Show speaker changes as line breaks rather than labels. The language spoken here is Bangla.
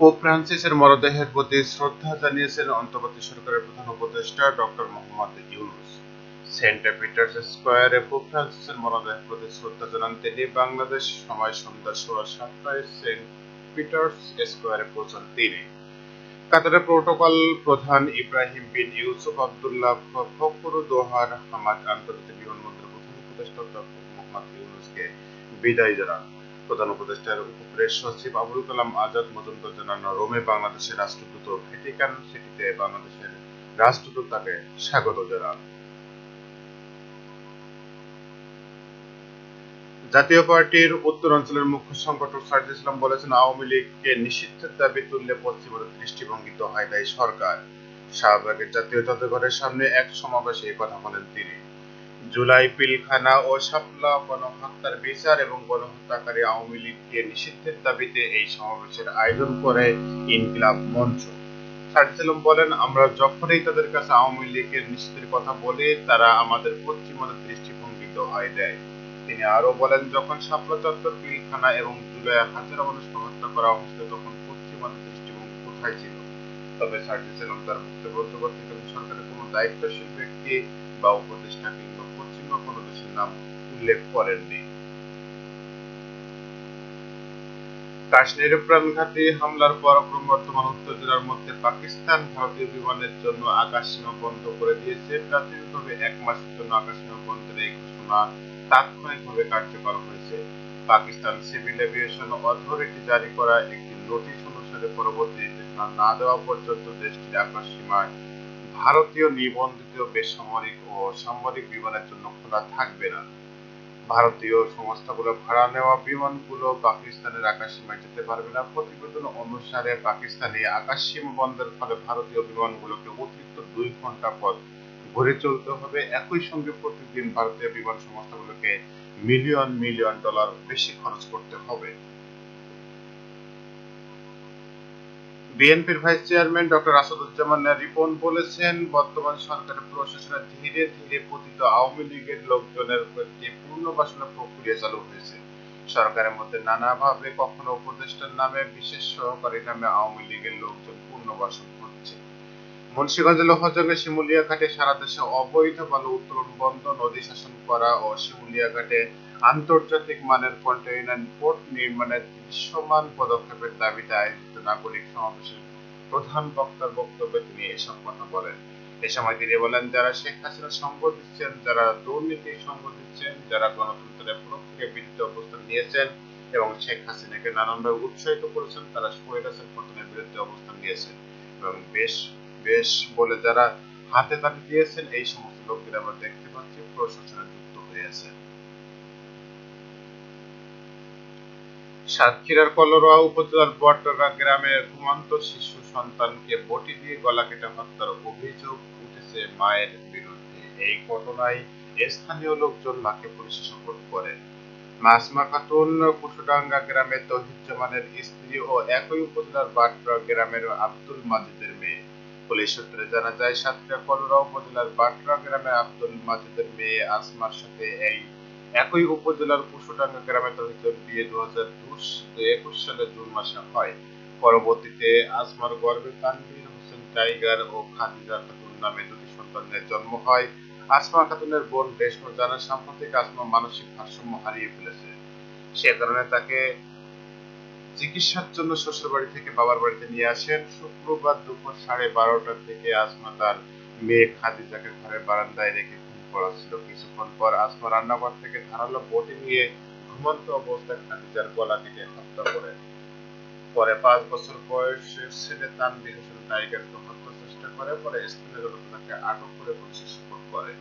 পোপ ফ্রান্সিসের মরদেহের প্রতি শ্রদ্ধা জানিয়েছেন অন্তর্বর্তী সরকারের প্রধান উপদেষ্টা doctor Mohammad Yunus. Saint Peter's স্কোয়ারে পোপ ফ্রান্সিসের মরদেহের প্রতি শ্রদ্ধা জানান তিনি। বাংলাদেশ সময় সন্ধ্যা সোয়া সাতটায় সেন্ট পিটার্স স্কোয়ারে পৌঁছান তিনি। কাতারের প্রোটোকল প্রধান Ibrahim bin Yusuf Abdullah Fakhroo দোহার হামাদ আন্তর্জাতিক বিমানবন্দরের প্রধান উপদেষ্টা ডক্টর মোহাম্মদ ইউনুসকে বিদায় জানান। প্রধান উপদেষ্টার উপপ্রেস সচিব আবুল কালাম আজাদ মজুমদার জানান, রোমে বাংলাদেশের রাষ্ট্রদূত ভ্যাটিকান সিটিতে বাংলাদেশের রাষ্ট্রদূত তাকে স্বাগত জানান। জাতীয় পার্টির উত্তরাঞ্চলের মুখ্য সংগঠক সাইদ ইসলাম বলেছেন, আওয়ামী লীগকে নিষিদ্ধের দাবি তুললে পশ্চিমের দৃষ্টিভঙ্গি হয় তাই সরকার। শাহবাগের জাতীয় জাদুঘরের সামনে এক সমাবেশে কথা বলেন তিনি। জুলাই পিলখানা ও শাপলা গণহত্যার বিচার এবং গণহত্যাকারী আওয়ামী লীগকে নিষিদ্ধের দাবিতে এই সমাবেশের আয়োজন করে ইনকিলাব মঞ্চ। সাইদুল বলেন, আমরা যখনই তাদের কাছে আওয়ামী লীগের নিষিদ্ধের কথা বলি, তারা আমাদের পশ্চিমাদের দৃষ্টিভঙ্গি দোহাই দেয়। তিনি আরও বলেন, যখন শাপলা চত্বর, পিলখানা এবং জুলাই হাজার মানুষকে হত্যা করা হয়েছিল তখন পশ্চিমাদের দৃষ্টিভঙ্গি কোথায় ছিল? তবে সাইদুল তার বক্তব্য কর্তৃপক্ষ সরকারের কোনো দায়িত্বশীল ব্যক্তি বা উপদেষ্টা কিংবা পশ্চিমা কোনো দেশের নাম উল্লেখ করেননি। হামলার উত্তেজনার মধ্যে পাকিস্তান ভারতীয় বিমানের জন্য বন্ধ করে দিয়েছে। প্রাথমিকভাবে এক মাসের জন্য বন্ধের এই ঘোষণা তাৎক্ষণিকভাবে কার্যকর হয়েছে। পাকিস্তান সিভিল এভিয়েশন অথরিটি জারি করা একটি নোটিশ অনুসারে পরবর্তী নির্দেশনা না দেওয়া পর্যন্ত দেশটির আকাশ সীমায় ভারতীয় নিবন্ধিত বেসামরিক ও সামরিক বিমানের জন্য খোলা থাকবে না। ভারতীয় সংস্থাগুলো ভাড়া নেওয়া বিমানগুলো পাকিস্তানের আকাশসীমায় যেতে পারবে না। প্রতিবেদন অনুসারে পাকিস্তানি আকাশসীমা বন্ধের ফলে ভারতীয় বিমানগুলোকে অতিরিক্ত দুই ঘণ্টা পথ ঘুরে চলতে হবে। একই সঙ্গে প্রতিদিন ভারতীয় বিমান সংস্থাগুলোকে মিলিয়ন মিলিয়ন ডলার বেশি খরচ করতে হবে। বিএনপির vice chairman doctor Asaduzzaman Ripon বলেছেন, বর্তমান সরকারের প্রশাসনে ধীরে ধীরে পতিত আওয়ামী লীগের লোকজনের একটি পুনর্বাসনের প্রক্রিয়া চালু হয়েছে। সরকারের মধ্যে নানাভাবে কখনো উপদেষ্টার নামে, বিশেষ সহকারী নামে আওয়ামী লীগের লোকজন পুনর্বাসন হচ্ছে মুন্সিগঞ্জ লোহজঙ্গে শিমুলিয়া ঘাটে সারা দেশে অবৈধ বালু উত্তোলন বন্ধ, নদী শাসন করা ও শিমুলিয়া ঘাটে আন্তর্জাতিক মানের কন্টেইনার পোর্ট নির্মাণের দৃশ্যমান পদক্ষেপের দাবিতে আয়োজিত নাগরিক সমাবেশের প্রধান বক্তার বক্তব্যে তিনি এসব কথা বলেন। এ সময় তিনি বলেন, যারা শেখ হাসিনা সঙ্গ দিচ্ছেন, যারা দুর্নীতি সঙ্গ দিচ্ছেন, যারা গণতন্ত্রের প্রক্রিয়া বিরুদ্ধে অবস্থান নিয়েছেন এবং শেখ হাসিনাকে নানানভাবে উৎসাহিত করেছেন, তারা স্বৈরাচার পতনের বিরুদ্ধে অবস্থান নিয়েছেন। এবং বেশ বেশ বলে যারা হাতে তালি দিয়েছেন, এই সমস্ত লোকদের আমরা দেখতে পাচ্ছি প্রশাসনে যুক্ত হয়েছে সাতক্ষীরার কলরোয়া উপজেলার বটরা গ্রামের ঘুমন্ত শিশু সন্তানকে বটি দিয়ে গলা কেটে হত্যার অভিযোগ উঠেছে মায়ের বিরুদ্ধে। এই ঘটনায় স্থানীয় লোকজন মাকে পুলিশে সুপোর্ট করে মাসমা খাতুন গ্রামের স্ত্রী ও একই উপজেলার বাটরা গ্রামের আব্দুল মাজিদের মেয়ে। পুলিশ সূত্রে জানা যায়, সাতক্ষীরা কলরা উপজেলার বাটরা গ্রামে আব্দুল মাজিদের মেয়ে আসমার সাথে এই একই উপজেলার কুশুডাঙ্গা গ্রামে তহিদের বিয়ে দু হাজার একুশ সালে জুন মাসে হয়। পরবর্তীতে আসমার গর্ভে তানভীর হোসেন টাইগার ও খাদিজা খাতুন নামে দুটি সন্তানের জন্ম হয়। আসমা খাতুনের বোন রেশমা জানা সাম্প্রতিক আসমা মানসিক ভারসাম্য হারিয়ে ফেলেছে। সে কারণে তাকে চিকিৎসার জন্য শ্বশুর বাড়ি থেকে বাবার বাড়িতে নিয়ে আসেন। শুক্রবার দুপুর সাড়ে বারোটা থেকে আসমা তার মেয়ে খাদিজাকে ঘরের বারান্দায় রেখে ঘুম পড়াচ্ছিল কিছুক্ষণ পর আসমা রান্নাঘর থেকে ধারালো বটি নিয়ে ঘুমন্ত অবস্থায় খাদিজার গলা কেটে হত্যা করে। পরে পাঁচ বছর বয়সে ছেলে তান হোসেন টাইগারকে হত্যার চেষ্টা করে, পরে স্থানীয় জনতা আটক করে পুলিশে সুপোর্ট করে।